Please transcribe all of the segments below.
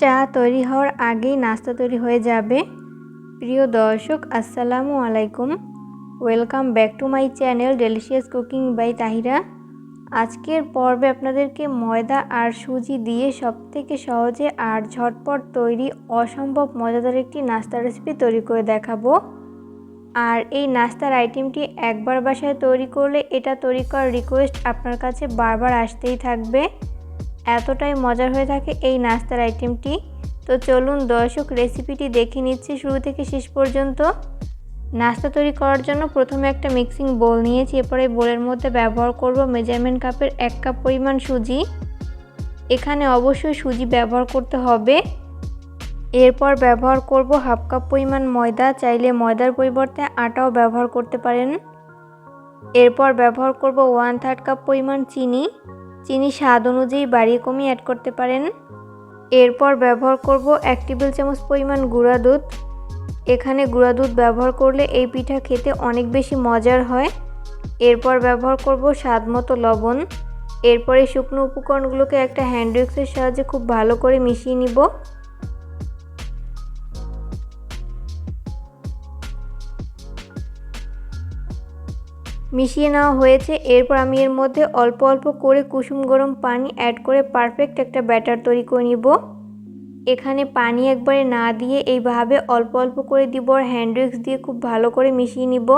চা তৈরি হওয়ার আগেই নাস্তা তৈরি হয়ে যাবে। প্রিয় দর্শক, আসসালামু আলাইকুম। Welcome back to my channel delicious cooking by Tahira আজকের পর্বে আপনাদেরকে ময়দা আর সুজি দিয়ে সবথেকে সহজে আর ঝটপট তৈরি অসম্ভব মজাদার একটি নাস্তা রেসিপি তৈরি করে দেখাবো। আর এই নাস্তার আইটেমটি একবার বাসায় তৈরি করলে এটা তৈরি করার রিকোয়েস্ট আপনার কাছে বারবার আসতেই থাকবে। এতটাই মজার হয়ে থাকে এই নাস্তার আইটেমটি তো চলুন দর্শক রেসিপিটি দেখে নিচ্ছি শুরু থেকে শেষ পর্যন্ত। নাস্তা তৈরি করার জন্য প্রথমে একটা মিক্সিং বোল নিয়েছি, এরপরে বোলের মধ্যে ব্যবহার করব মেজারমেন্ট কাপের এক কাপ পরিমাণ সুজি। এখানে অবশ্যই সুজি ব্যবহার করতে হবে। এরপর ব্যবহার করব হাফ কাপ পরিমাণ ময়দা, চাইলে ময়দার পরিবর্তে আটাও ব্যবহার করতে পারেন। এরপর ব্যবহার করব ওয়ান থার্ড কাপ পরিমাণ চিনি। চিনি স্বাদ অনুযায়ী বাড়িয়ে কমিয়ে অ্যাড করতে পারেন। এরপর ব্যবহার করব এক টেবিল চামচ পরিমাণ গুঁড়া দুধ। এখানে গুঁড়া দুধ ব্যবহার করলে এই পিঠা খেতে অনেক বেশি মজার হয়। এরপর ব্যবহার করব স্বাদ মতো লবণ। এরপরে শুকনো উপকরণগুলোকে একটা হ্যান্ড উইক্সের সাহায্যে খুব ভালো করে মিশিয়ে নিব। মিশিয়ে নেওয়া হয়েছে। এরপর আমি এর মধ্যে অল্প অল্প করে কুসুম গরম পানি অ্যাড করে পারফেক্ট একটা ব্যাটার তৈরি করে নিব। এখানে পানি একবারে না দিয়ে এইভাবে অল্প অল্প করে দিব আর হ্যান্ড দিয়ে খুব ভালো করে মিশিয়ে নিব।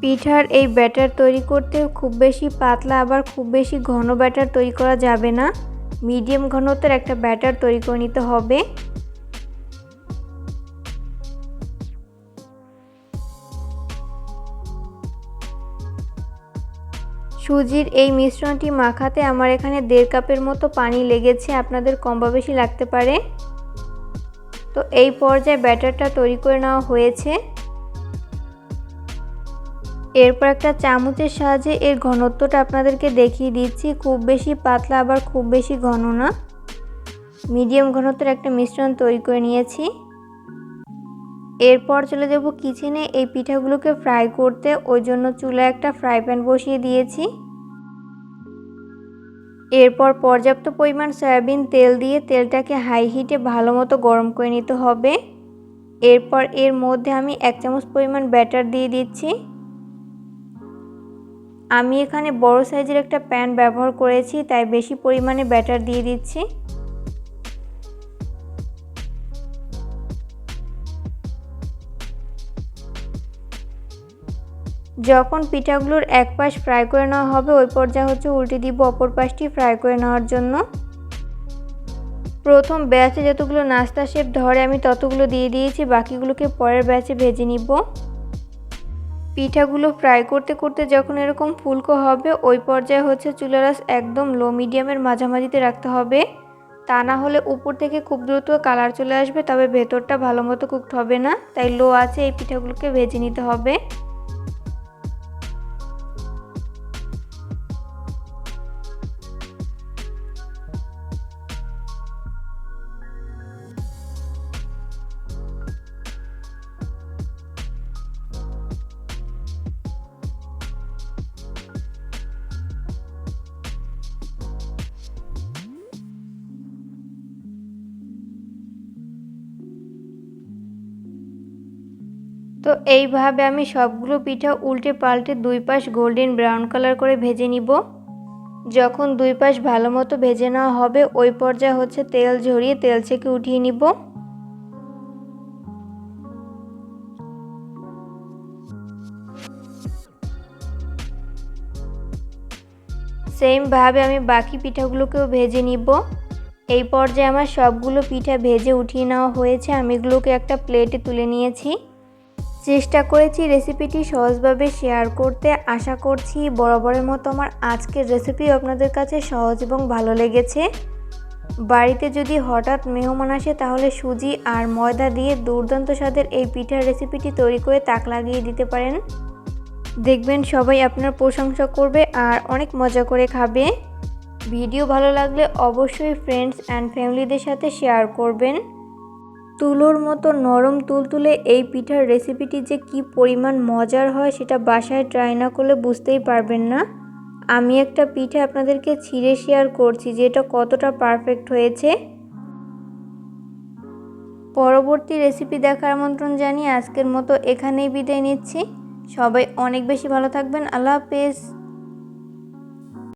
পিঠার এই ব্যাটার তৈরি করতে খুব বেশি পাতলা আবার খুব বেশি ঘন ব্যাটার তৈরি করা যাবে না। মিডিয়াম ঘনত্বের একটা ব্যাটার তৈরি করে নিতে হবে। সুজির এই মিশ্রণটি মাখাতে আমার এখানে দেড় কাপের মতো পানি লেগেছে। আপনাদের কম বা বেশি লাগতে পারে। তো এই পর্যায়ে ব্যাটারটা তৈরি করে নেওয়া হয়েছে। এরপর একটা চামচের সাহায্যে এর ঘনত্বটা আপনাদেরকে দেখিয়ে দিচ্ছি। খুব বেশি পাতলা, আবার খুব বেশি ঘন না। মিডিয়াম ঘনত্বের একটা মিশ্রণ তৈরি করে নিয়েছি। এরপর চলে যাব কিচেনে এই পিঠাগুলোকে ফ্রাই করতে। ওই জন্য চুলায় একটা ফ্রাই প্যান বসিয়ে দিয়েছি। এরপর পর্যাপ্ত পরিমাণ সয়াবিন তেল দিয়ে তেলটাকে হাই হিটে ভালো মতো গরম করে নিতে হবে। এরপর এর মধ্যে আমি এক চামচ পরিমাণ ব্যাটার দিয়ে দিচ্ছি। আমি এখানে বড় সাইজের একটা প্যান ব্যবহার করেছি, তাই বেশি পরিমাণে ব্যাটার দিয়ে দিচ্ছি। যখন পিঠাগুলোর এক পাশ ফ্রাই করে নেওয়া হবে, ওই পর্যায়ে হচ্ছে উল্টে দিব অপর পাশটি ফ্রাই করে নেওয়ার জন্য। প্রথম ব্যাচে যতগুলো নাস্তা শেপ ধরে, আমি ততগুলো দিয়ে দিয়েছি, বাকিগুলোকে পরের ব্যাচে ভেজে নিব। পিঠাগুলো ফ্রাই করতে করতে যখন এরকম ফুলকো হবে, ওই পর্যায়ে হচ্ছে চুলারাস একদম লো মিডিয়ামের মাঝামাঝিতে রাখতে হবে। তা না হলে উপর থেকে খুব দ্রুত কালার চলে আসবে, তবে ভেতরটা ভালো মতো কুকড হবে না, তাই লো আছে এই পিঠাগুলোকে ভেজে নিতে হবে। তো এইভাবে আমি সবগুলো পিঠা উল্টে পাল্টে দুই পাশ গোল্ডেন ব্রাউন কালার করে ভেজে নিব। যখন দুই পাশ ভালো মতো ভেজে নেওয়া হবে, ওই পর্যায়ে হচ্ছে তেল ঝরিয়ে তেল ছেঁকে উঠিয়ে নিব। সেমভাবে আমি বাকি পিঠাগুলোকেও ভেজে নিব। এই পর্যায়ে আমার সবগুলো পিঠা ভেজে উঠিয়ে নেওয়া হয়েছে, আমি এগুলোকে একটা প্লেটে তুলে নিয়েছি। চেষ্টা করেছি রেসিপিটি সহজভাবে শেয়ার করতে। আশা করছি বরাবরের মতো আমার আজকের রেসিপি আপনাদের কাছে সহজ এবং ভালো লেগেছে। বাড়িতে যদি হঠাৎ মেহমান আসে তাহলে সুজি আর ময়দা দিয়ে দুর্দান্ত স্বাদের এই পিঠার রেসিপিটি তৈরি করে তাক লাগিয়ে দিতে পারেন। দেখবেন সবাই আপনার প্রশংসা করবে আর অনেক মজা করে খাবে। ভিডিও ভালো লাগলে অবশ্যই ফ্রেন্ডস অ্যান্ড ফ্যামিলিদের সাথে শেয়ার করবেন। তুলোর মতো নরম তুলতুলে এই পিঠার রেসিপিটি যে কি পরিমাণ মজার হয় সেটা বাসায় ট্রাই না করলে বুঝতেই পারবেন না। আমি একটা পিঠা আপনাদেরকে ছিঁড়ে শেয়ার করছি যে এটা কতটা পারফেক্ট হয়েছে। পরবর্তী রেসিপি দেখার আমন্ত্রণ জানিয়ে আজকের মতো এখানেই বিদায় নিচ্ছি। সবাই অনেক বেশি ভালো থাকবেন। আল্লাহ হাফেজ।